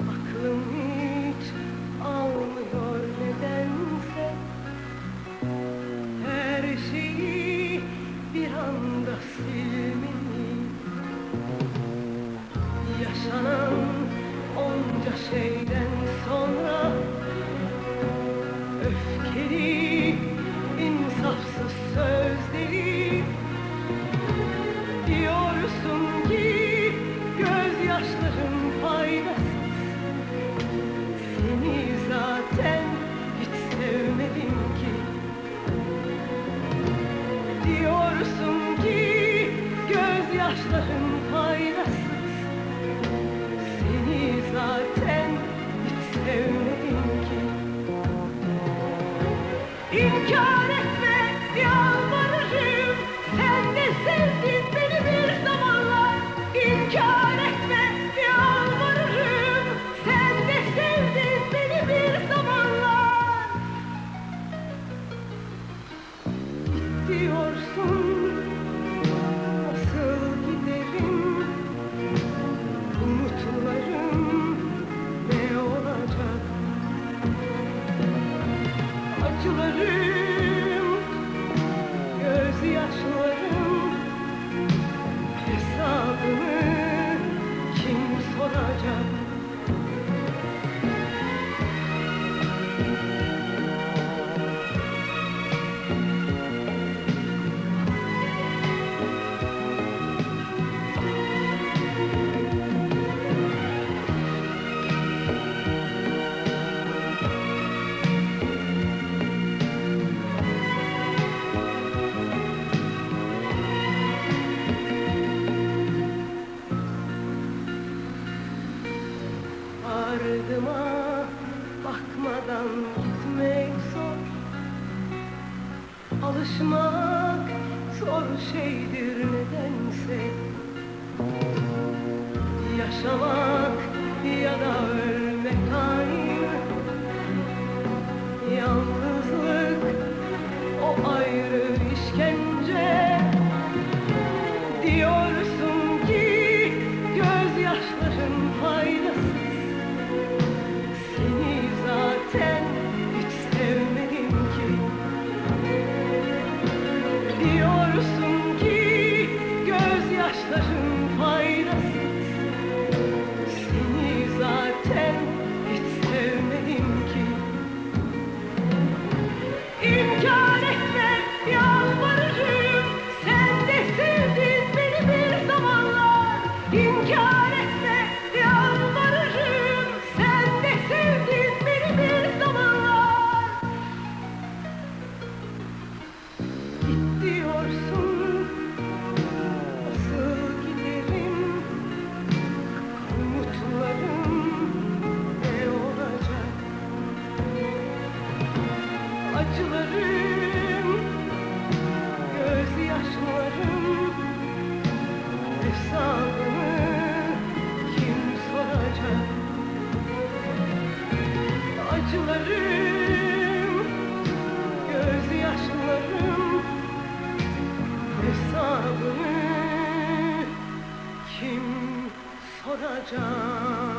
Aklım hiç almıyor nedense. Her şeyi bir anda silmeyi Yaşanan onca şeyden sonra Öfkeli, gözyaşların faydasız. Seni zaten hiç sevmedim ki. Diyorsun ki gözyaşların faydasız. Seni zaten hiç sevmedim ki. İnkar etme yalvarırım. Sen de sevdin Acılarım, gözyaşlarım Ardıma bakmadan gitmek zor. Alışmak zor şeydir nedense. Yaşamak ya da ölmek İnkar etme yalvarırım. Sen de sevdin beni bir zamanlar İnkar etme acılarım, gözyaşlarım Hesabını kim soracak? Acılarım, gözyaşlarım Hesabını kim soracak?